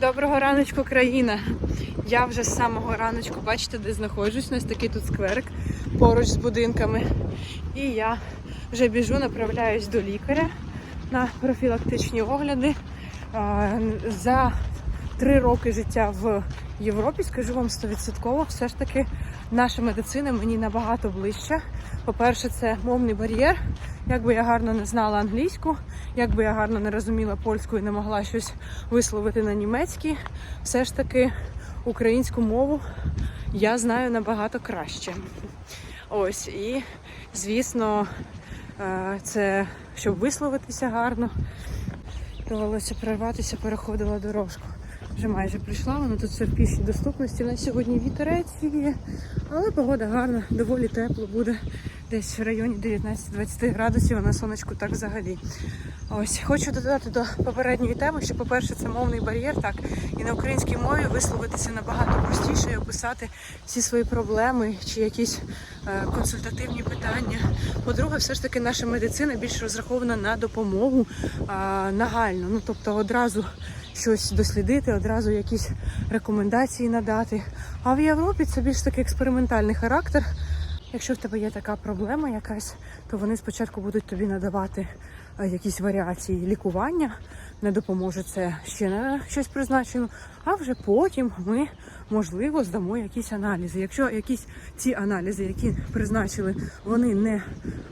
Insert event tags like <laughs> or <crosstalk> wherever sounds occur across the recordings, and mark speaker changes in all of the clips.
Speaker 1: Доброго раночку, країна. Я вже з самого раночку, бачите, де знаходжусь. У нас такий тут скверик поруч з будинками. І я вже біжу, направляюсь до лікаря на профілактичні огляди. За три роки життя в Європі, скажу вам 100%, все ж таки наша медицина мені набагато ближча. По-перше, це мовний бар'єр. Як би я гарно не знала англійську, як би я гарно не розуміла польську і не могла щось висловити на німецькій, все ж таки українську мову я знаю набагато краще. Ось і звісно, е, це щоб висловитися гарно, довелося прорватися, переходила дорожку. Вже майже прийшла, вона тут все в пішій доступності. У нас сьогодні вітерець є, але погода гарна, доволі тепло буде. Десь в районі 19-20 градусів, а на сонечку так взагалі. Ось хочу додати до попередньої теми, що, по-перше, це мовний бар'єр, так і на українській мові висловитися набагато простіше і описати всі свої проблеми чи якісь е, консультативні питання. По-друге, все ж таки наша медицина більш розрахована на допомогу е, нагально. Ну тобто одразу щось дослідити, одразу якісь рекомендації надати. А в Європі це більш такий експериментальний характер. Якщо в тебе є така проблема якась, то вони спочатку будуть тобі надавати якісь варіації лікування, не допоможе це ще на щось призначено, а вже потім ми, можливо, здамо якісь аналізи. Якщо якісь ці аналізи, які призначили, вони не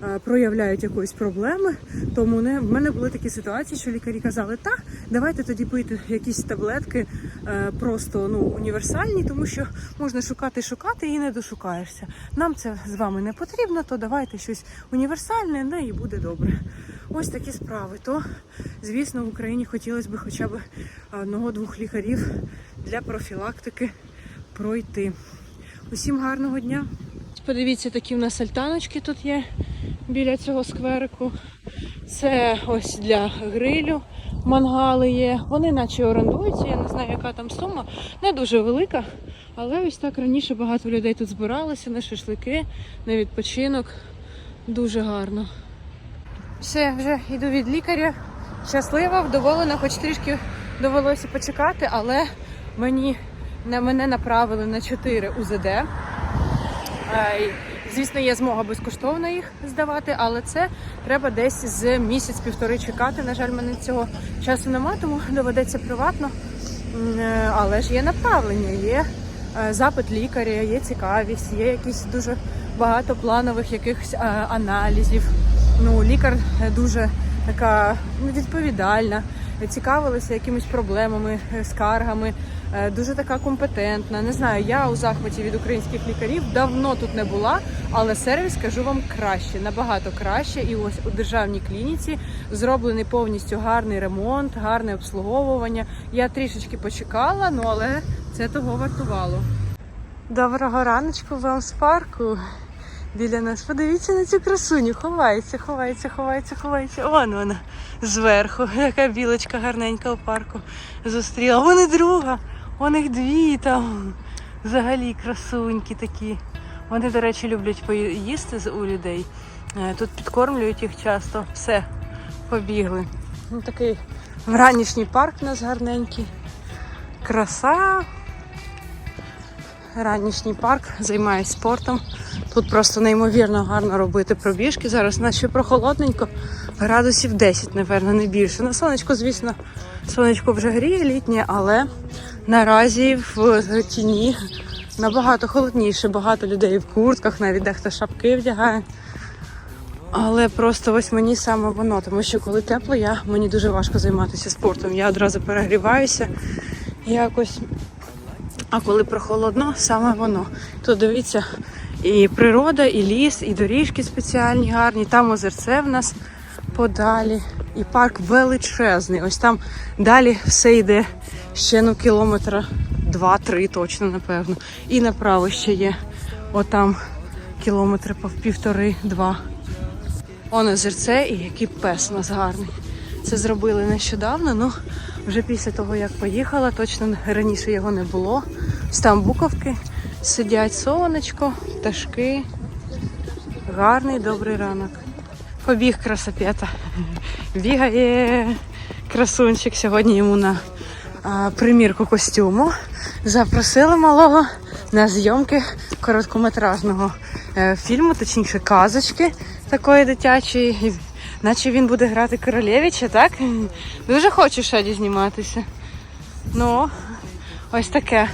Speaker 1: е, проявляють якоїсь проблеми, то мене, в мене були такі ситуації, що лікарі казали, та давайте тоді пити якісь таблетки е, просто ну, універсальні, тому що можна шукати, шукати і не дошукаєшся. Нам це з вами не потрібно, то давайте щось універсальне, ну і буде добре. Ось такі справи. То, звісно, в Україні хотілося б хоча б одного-двох лікарів для профілактики пройти. Усім гарного дня! Подивіться, такі в нас альтаночки тут є біля цього скверику. Це ось для грилю мангали є. Вони наче орендуються, я не знаю, яка там сума. Не дуже велика. Але ось так раніше багато людей тут збиралися на шашлики, на відпочинок. Дуже гарно. Все, вже йду від лікаря. Щаслива, вдоволена, хоч трішки довелося почекати, але мені, на мене направили на 4 УЗД. Е, Звісно, є змога безкоштовно їх здавати, але це треба десь з місяць-півтори чекати. На жаль, мене цього часу нема, тому доведеться приватно. Е, Але ж є направлення, є е, запит лікаря, є цікавість, є якісь дуже багато планових якихось аналізів. Ну, лікар е, дуже така ну, відповідальна, цікавилася якимись проблемами, е, скаргами, е, дуже така компетентна. Не знаю, я у захваті від українських лікарів давно тут не була, але сервіс кажу вам краще, набагато краще. І ось у державній клініці зроблений повністю гарний ремонт, гарне обслуговування. Я трішечки почекала, ну але це того вартувало. Доброго раночку вам з парку. Біля нас. Подивіться на цю красуню. Ховається, ховається, ховається, ховається. Вон вона зверху. Яка білочка гарненька у парку зустріла. Вони друга. Вон їх дві там. Взагалі красунькі такі. Вони, до речі, люблять поїсти у людей. Е, Тут підкормлюють їх часто. Все, побігли. Ну, такий вранішній парк у нас гарненький. Краса. Ранішній парк, займаюсь спортом. Тут просто неймовірно гарно робити пробіжки. Зараз у нас ще прохолодненько, градусів 10, напевно, не більше. На сонечко, звісно, сонечко вже гріє літнє, але наразі в тіні набагато холодніше. Багато людей в куртках, навіть дехто шапки вдягає. Але просто ось мені саме воно, тому що коли тепло, я, мені дуже важко займатися спортом. Я одразу перегріваюся. Якось а коли прохолодно, саме воно. Тут дивіться, і природа, і ліс, і доріжки спеціальні, гарні. Там озерце в нас подалі. І парк величезний. Ось там далі все йде ще ну кілометра два-три точно, напевно. І направо ще є. Отам кілометри півтори-два. Он озерце і який пес у нас гарний. Це зробили нещодавно, ну вже після того, як поїхала, точно раніше його не було. Ось Там буковки сидять сонечко, пташки. Гарний добрий ранок. Побіг красопета. Бігає красунчик. Сьогодні йому на а, примірку костюму. Запросили малого на зйомки короткометражного е, фільму, точніше казочки такої дитячої. Наче він буде грати королевича, так? Дуже хочу Шеді зніматися. Ну, ось таке.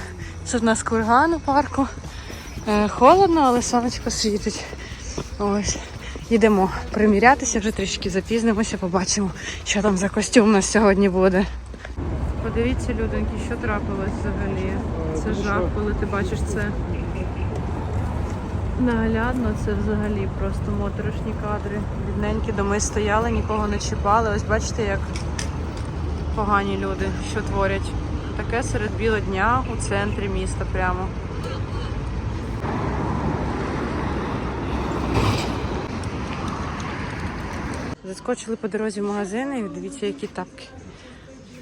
Speaker 1: Це в нас курган у парку. Е, Холодно, але сонечко світить. Ось. Йдемо примірятися, вже трішки запізнимося, побачимо, що там за костюм у нас сьогодні буде. Подивіться, людоньки, що трапилось взагалі. Це жах, коли ти бачиш це. Наглядно це взагалі просто моторошні кадри. Бідненькі доми стояли, нікого не чіпали. Ось бачите, як погані люди, що творять. Таке серед біла дня у центрі міста прямо. Заскочили по дорозі в магазини і дивіться, які тапки.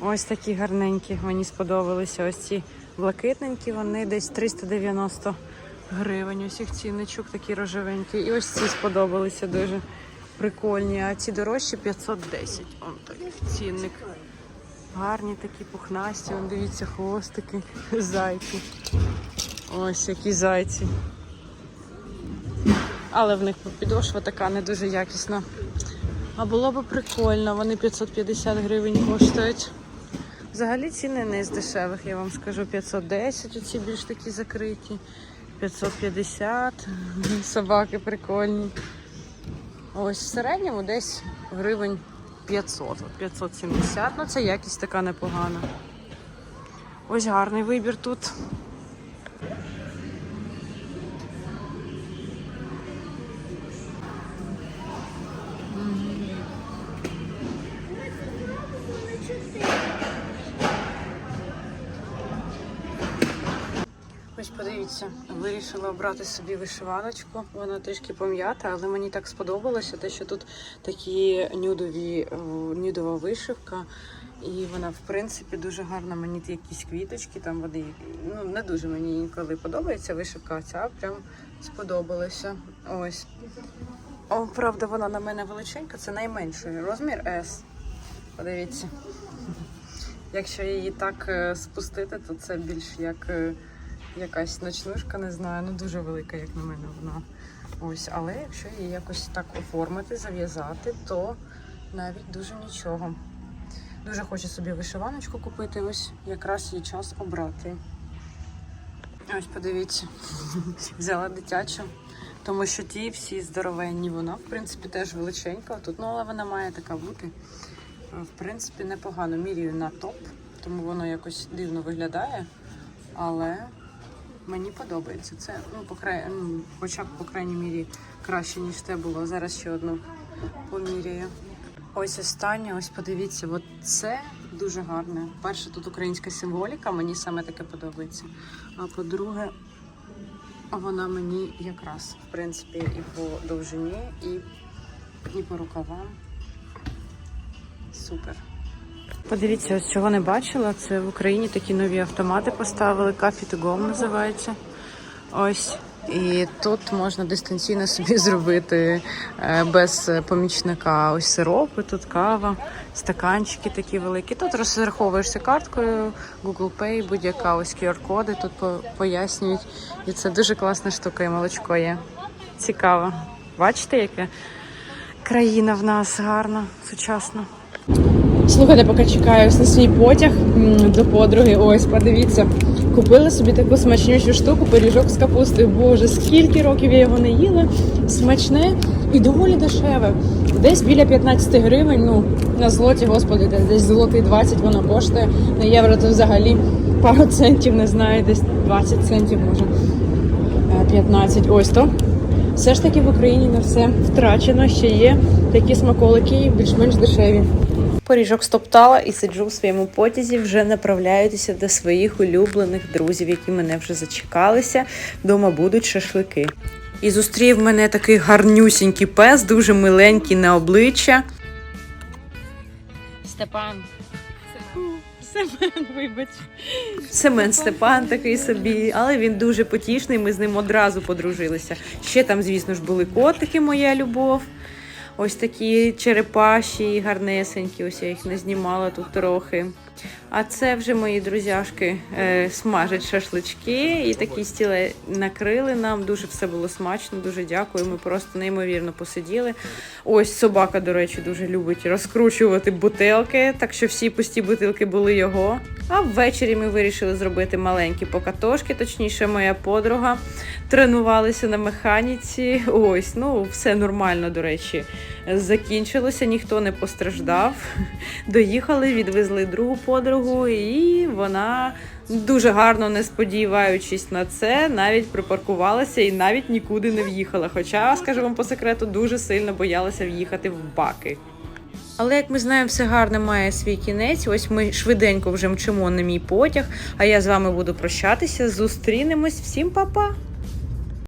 Speaker 1: Ось такі гарненькі, мені сподобалися. Ось ці блакитненькі, вони десь 390 гривень. Ось їх цінничок такий рожевенький. І ось ці сподобалися дуже прикольні. А ці дорожчі 510. Он такий цінник. Гарні такі пухнасті, Вон, дивіться, хвостики, <laughs> зайці. Ось які зайці. Але в них підошва така не дуже якісна. А було б прикольно, вони 550 гривень коштують. Взагалі ціни не з дешевих, я вам скажу. 510, оці більш такі закриті. 550. Собаки прикольні. Ось в середньому десь гривень 500, 570. Ну це якість така непогана. Ось гарний вибір тут. Ось вирішила обрати собі вишиваночку. Вона трішки пом'ята, але мені так сподобалося, те, що тут такі нюдові, е, нюдова вишивка. І вона, в принципі, дуже гарна. Мені якісь квіточки, там вони ну не дуже мені інколи подобається вишивка, ця прям сподобалася. Ось. О, правда, вона на мене величенька, це найменший розмір S. Подивіться. Якщо її так е, спустити, то це більш як е, якась ночнушка, не знаю, ну дуже велика, як на мене вона. Ось, але якщо її якось так оформити, зав'язати, то навіть дуже нічого. Дуже хочу собі вишиваночку купити, ось якраз є час обрати. Ось подивіться, <laughs> взяла дитячу, тому що ті всі здоровенні, вона, в принципі, теж величенька. Тут, ну, але вона має така бути. В принципі, непогано міряю на топ, тому воно якось дивно виглядає. Але мені подобається. Це, ну, по край... ну, хоча б, по крайній мірі, краще, ніж те було. Зараз ще одну поміряю. Ось останнє, ось подивіться, от це дуже гарне. Перше, тут українська символіка, мені саме таке подобається. А по-друге, вона мені якраз, в принципі, і по довжині, і, і по рукавам. Супер. Подивіться, ось чого не бачила. Це в Україні такі нові автомати поставили. To go називається. Ось. І тут можна дистанційно собі зробити е, без помічника. Ось сиропи, тут кава, стаканчики такі великі. Тут розраховуєшся карткою, Google Pay, будь-яка ось QR-коди тут пояснюють. І це дуже класна штука, і молочко є. Цікаво. Бачите, яка країна в нас гарна, сучасна. Слухайте, поки чекаю на свій потяг до подруги. Ось, подивіться. Купила собі таку смачнючу штуку, пиріжок з капустою. Боже, скільки років я його не їла. Смачне і доволі дешеве. Десь біля 15 гривень. Ну, на злоті, господи, десь злотий 20 воно коштує. На євро то взагалі пару центів, не знаю, десь 20 центів може. Е, 15. Ось то. Все ж таки в Україні не все втрачено. Ще є такі смаколики більш-менш дешеві. Поріжок стоптала і сиджу в своєму потязі. Вже направляюся до своїх улюблених друзів, які мене вже зачекалися. Дома будуть шашлики. І зустрів мене такий гарнюсінький пес, дуже миленький на обличчя. Степан. Семен, вибач. Семен Степан такий собі, але він дуже потішний. Ми з ним одразу подружилися. Ще там, звісно ж, були котики, моя любов. Ось такі черепаші, гарнесенькі. Ось я їх не знімала тут трохи. А це вже мої друзяшки е, смажать шашлички і такі стіли накрили нам. Дуже все було смачно, дуже дякую. Ми просто неймовірно посиділи. Ось собака, до речі, дуже любить розкручувати бутилки, так що всі пусті бутилки були його. А ввечері ми вирішили зробити маленькі покатошки, точніше, моя подруга тренувалися на механіці. Ось, ну все нормально, до речі. Закінчилося, ніхто не постраждав. Доїхали, відвезли другу подругу, і вона дуже гарно, не сподіваючись на це, навіть припаркувалася і навіть нікуди не в'їхала. Хоча, скажу вам по секрету, дуже сильно боялася в'їхати в баки. Але як ми знаємо, все гарне має свій кінець. Ось ми швиденько вже мчимо на мій потяг. А я з вами буду прощатися. Зустрінемось. Всім па-па!